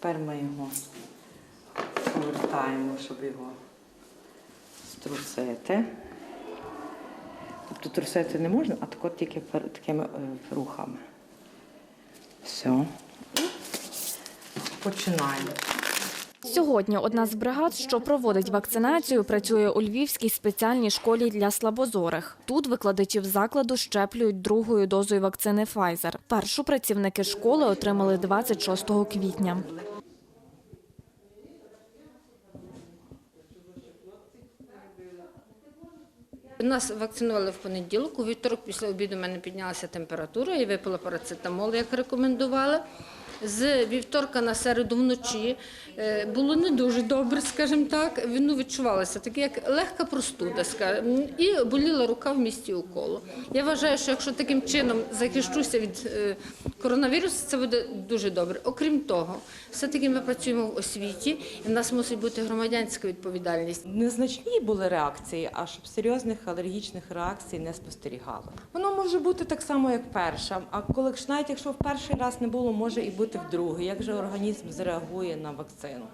Тепер ми його повертаємо, щоб його струсити. Тобто трусити не можна, а тако тільки такими е, рухами. Все. Починаємо. Сьогодні одна з бригад, що проводить вакцинацію, працює у Львівській спеціальній школі для слабозорих. Тут викладачів закладу щеплюють другою дозою вакцини Pfizer. Першу працівники школи отримали 26 квітня. Нас вакцинували в понеділок. У вівторок після обіду в мене піднялася температура і випила парацетамол, як рекомендували. З вівторка на середу вночі е, було не дуже добре, скажімо так. Ну, відчувалося таке, як легка простуда, скажімо, і боліла рука в місті уколу. Я вважаю, що якщо таким чином захищуся від е, коронавірусу, це буде дуже добре. Окрім того, все-таки ми працюємо в освіті, і в нас мусить бути громадянська відповідальність. Незначні були реакції, а щоб серйозних алергічних реакцій не спостерігали. Воно може бути так само, як перша. А коли навіть якщо в перший раз не було, може і бути в другий. Як же організм зреагує на вакцину?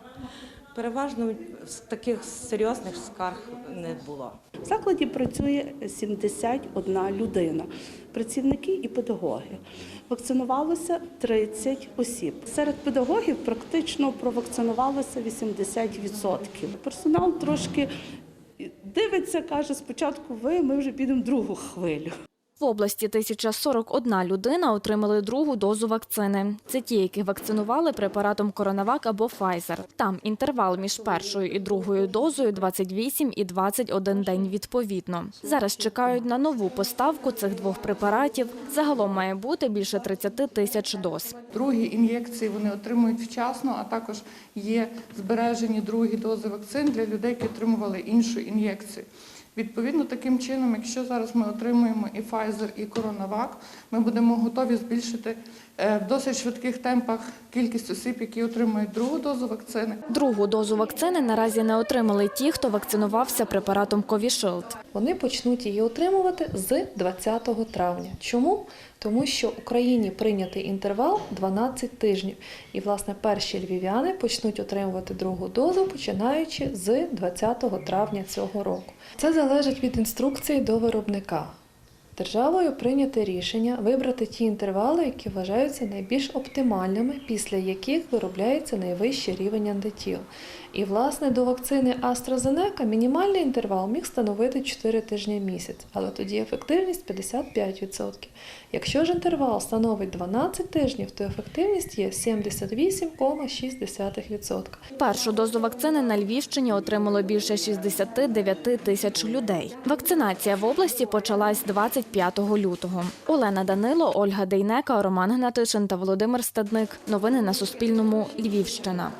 Переважно таких серйозних скарг не було. В закладі працює 71 людина, працівники і педагоги. Вакцинувалося 30 осіб. Серед педагогів практично провакцинувалося 80%. Персонал трошки дивиться, каже, спочатку ви, ми вже підемо другу хвилю. В області 1041 людина отримали другу дозу вакцини. Це ті, яких вакцинували препаратом Коронавак або Pfizer. Там інтервал між першою і другою дозою 28 і 21 день відповідно. Зараз чекають на нову поставку цих двох препаратів. Загалом має бути більше 30 тисяч доз. Другі ін'єкції вони отримують вчасно, а також є збережені другі дози вакцин для людей, які отримували іншу ін'єкцію. Відповідно, таким чином, якщо зараз ми отримуємо і Pfizer, і CoronaVac, ми будемо готові збільшити е, в досить швидких темпах кількість осіб, які отримують другу дозу вакцини. Другу дозу вакцини наразі не отримали ті, хто вакцинувався препаратом Covishield. Вони почнуть її отримувати з 20 травня. Чому? Тому що в Україні прийнятий інтервал 12 тижнів. І, власне, перші львів'яни почнуть отримувати другу дозу, починаючи з 20 травня цього року. Це залежить від інструкції до виробника. Державою прийнято рішення вибрати ті інтервали, які вважаються найбільш оптимальними, після яких виробляється найвищий рівень антитіл. І, власне, до вакцини AstraZeneca мінімальний інтервал міг становити 4 тижні місяць, але тоді ефективність 55%. Якщо ж інтервал становить 12 тижнів, то ефективність є 78,6%. Першу дозу вакцини на Львівщині отримало більше 69 тисяч людей. Вакцинація в області почалась 25 лютого. Олена Данило, Ольга Дейнека, Роман Гнатишин та Володимир Стадник. Новини на Суспільному. Львівщина.